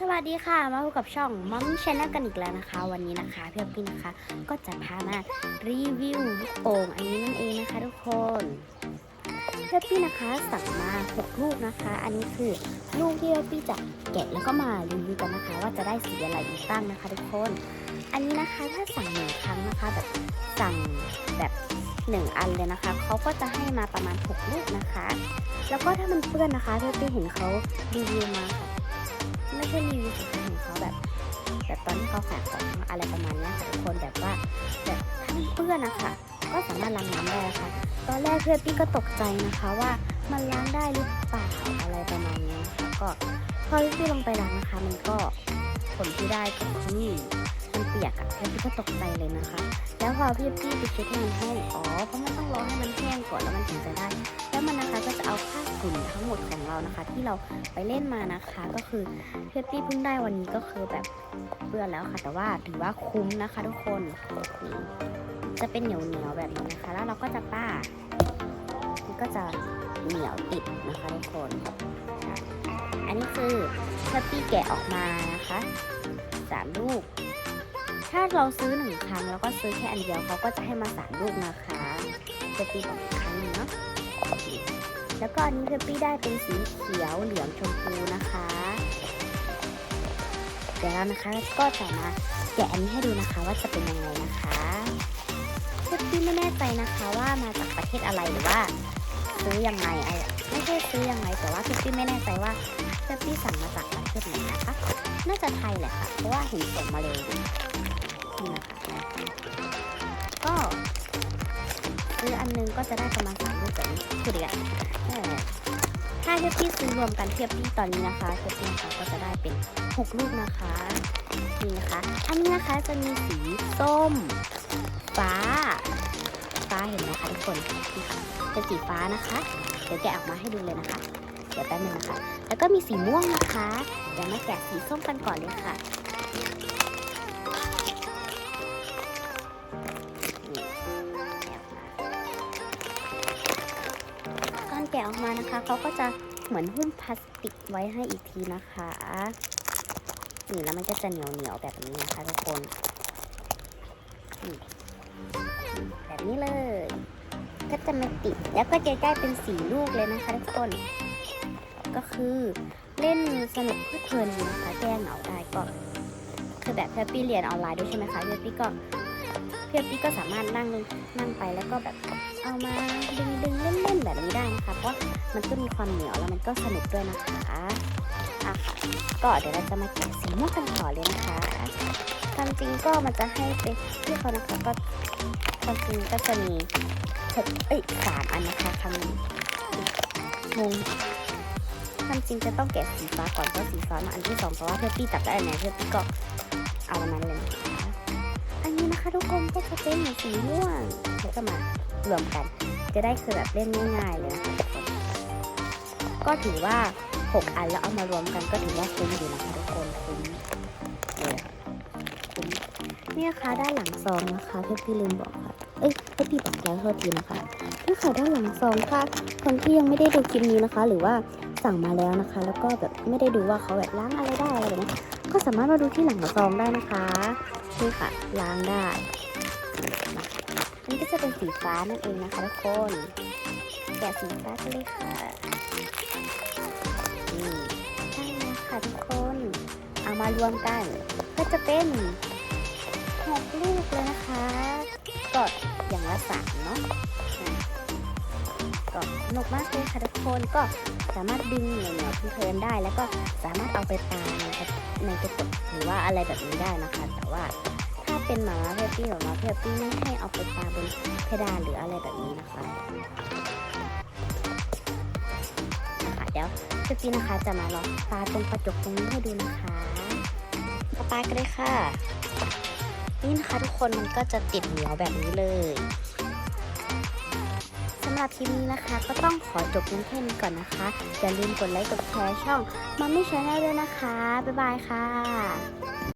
สวัสดีค่ะ มาพบกับช่องมัมมี่ชแนลกันอีกแล้วนะคะ วันนี้นะคะพี่พี่นะคะ ก็จะพามารีวิวลูกโป่งอันนี้นั่นเองนะคะทุกคนพี่พี่นะคะสั่งมาหกลูกนะคะ อันนี้คือลูกที่พี่พี่จะแกะแล้วก็มารีวิวกันนะคะ ว่าจะได้สีอะไรอีกบ้างนะคะทุกคน อันนี้นะคะถ้าสั่งหนึ่งครั้งนะคะแบบสั่งแบบหนึ่งอันเลยนะคะ เขาก็จะให้มาประมาณหกลูกนะคะ แล้วก็ถ้ามันเปื้อนนะคะพี่พี่เห็นเขารีวิวมาค่ะ ไม่ใช่รีวิวสินค้าของเขาแบบแบบตอนที่เขาขายของอะไรประมาณนี้ค่ะทุกคนแบบว่าแบบถ้านเปื้อนนะคะก็สามารถล้างน้ำได้ค่ะ ตอนแรกเพื่อนพี่ก็ตกใจนะคะว่ามันล้างได้หรือเปล่าอะไรประมาณนี้นะคะก็พอพี่ลงไปล้างนะคะ มันก็ผลที่ได้ก็คือมันเปียกอะเพื่อนพี่ก็ตกใจเลยนะคะ แล้วพอพี่พี่ไปเช็คให้มันแห้งอ๋อเพราะมันต้องรอให้มันแห้งก่อนแล้วมันถึงจะได้ หุ่นทั้งหมดของเรานะคะ ที่เราไปเล่นมานะคะ ก็คือเพื่อที่เพิ่งได้วันนี้ก็คือแบบเปื้อนแล้วค่ะ แต่ว่าถือว่าคุ้มนะคะ ทุกคนจะเป็นเหนียวเหนียวแบบนี้นะคะ แล้วเราก็จะป้ามันก็จะเหนียวติดนะคะทุกคน อันนี้คือเพื่อที่แกะออกมานะคะสามลูกถ้าเราซื้อหนึ่งครั้งแล้วก็ซื้อแค่อันเดียวเขาก็จะให้มาสามลูกนะคะเพื่อนพี่บอกอีกครั้งนึงเนาะ แล้วก็อันนี้คือปี้ได้เป็นสีเขียวเหลืองชมพูนะคะเดี๋ยวเรานะคะก็จะมาแกะอันนี้ให้ดูนะคะว่าจะเป็นยังไงนะคะคือปี้ไม่แน่ใจนะคะว่ามาจากประเทศอะไรหรือว่าซื้อยังไงไม่ใช่ซื้อยังไงแต่ว่าคือปี้ไม่แน่ใจว่าคือปี้สั่งมาจากประเทศไหนนะคะ น่าจะไทยแหละค่ะเพราะว่าเห็นส่งมาเลยนี่นะคะก็ ซื้ออันนึงก็จะได้ประมาณสามลูกแบบนี้คือเดียวเออถ้าเทียบที่ซื้อรวมกันเทียบที่ตอนนี้นะคะเทียบที่นะคะก็จะได้เป็น6ลูกนะคะนี่นะคะ อันนี้นะคะจะมีสีส้ม ฟ้า ฟ้าเห็นไหมคะทุกคนนี่ค่ะเป็นสีฟ้านะคะ เดี๋ยวแกะออกมาให้ดูเลยนะคะ เดี๋ยวแป๊บนึงนะคะ แล้วก็มีสีม่วงนะคะ เดี๋ยวมาแกะสีส้มกันก่อนเลยค่ะ แกะออกมานะคะ เขาก็จะเหมือนหุ้มพลาสติกไว้ให้อีกทีนะคะ นี่แล้วมันก็จะเหนียวเหนียวแบบนี้นะคะทุกคน แบบนี้เลย ก็จะมาติด แล้วก็จะได้เป็นสีลูกเลยนะคะทุกคน ก็คือเล่นสนุกเพลินนะคะ แก้เหงาได้ก็คือแบบเพื่อปี้เรียนออนไลน์ด้วยใช่ไหมคะเพื่อปี้ก็ พื่อปี้ก็สามารถนั่งนั่งไปแล้วก็แบบเอามาดึงดึงเล่นเล่นๆแบบนี้ได้นะคะ เพราะมันก็มีความเหนียวแล้วมันก็สนุกด้วยนะคะอะก็เดี๋ยวเราจะมาแกะสีม่วงกันต่อเลยนะคะความจริงก็มันจะให้เป็นที่เขานะคะก็ความจริงก็จะมีหกเอ้ยสามอันนะคะคำนี้งงความจริงจะต้องแกะสีฟ้าก่อนเพราะสีฟ้ามาอันที่สองเพราะว่าเพื่อปี้ตัดได้อันไหนเพื่อปี้ก็ ทุกคนก็จะเป็นสีม่วงแล้วก็มารวมกัน จะได้คือแบบเล่นง่ายๆเลยนะคะทุกคนก็ถือว่า 6 อันแล้วเอามารวมกันก็ถือว่าคุ้มอยู่นะคะทุกคนคุ้มเลยคุ้มเนี่ยค่ะด้านหลังซองนะคะเพื่อพี่ลืมบอกค่ะเอ้ยเพื่อพี่บอกแล้วโทษทีนะคะนี่ค่ะด้านหลังซองค่ะคนที่ยังไม่ได้ดูคลิปนี้นะคะ หรือว่า สั่งมาแล้วนะคะ แล้วก็แบบไม่ได้ดูว่าเขาแบบล้างอะไรได้อะไรแบบนี้ก็สามารถมาดูที่หลังซองได้นะคะนี่ค่ะล้างได้มาอันนี้ก็จะเป็นสีฟ้านั่นเองนะคะทุกคนแกะสีฟ้ากันเลยค่ะนี่ใช่แล้วค่ะทุกคนเอามารวมกัน ก็จะเป็นหกลูกเลยนะคะก็อย่างละสามเนาะ ก็สนุกมากเลยค่ะทุกคนก็สามารถดึงเหนียวเหนียวเพลินๆได้ แล้วก็สามารถเอาไปปาในกระในกระจกหรือว่าอะไรแบบนี้ได้นะคะ แต่ว่าถ้าเป็นหมาเพปปี้หรือหมาเพปปี้ไม่ให้เอาไปปาบนเพดานหรืออะไรแบบนี้นะคะนะคะเดี๋ยวเพื่อนๆนะคะจะมาลองปาตรงกระจกตรงนี้ให้ดูนะคะก็ปากันเลยค่ะนี่นะคะทุกคนมันก็จะติดเหนียวแบบนี้เลยสำห รับคลิปนี้นะคะ ก็ต้องขอจบเพียงแค่นี้ก่อนนะคะ อย่าลืมกดไลค์กดแชร์ช่องมัมมี่ชาแนลด้วยนะคะ บ๊ายบายค่ะ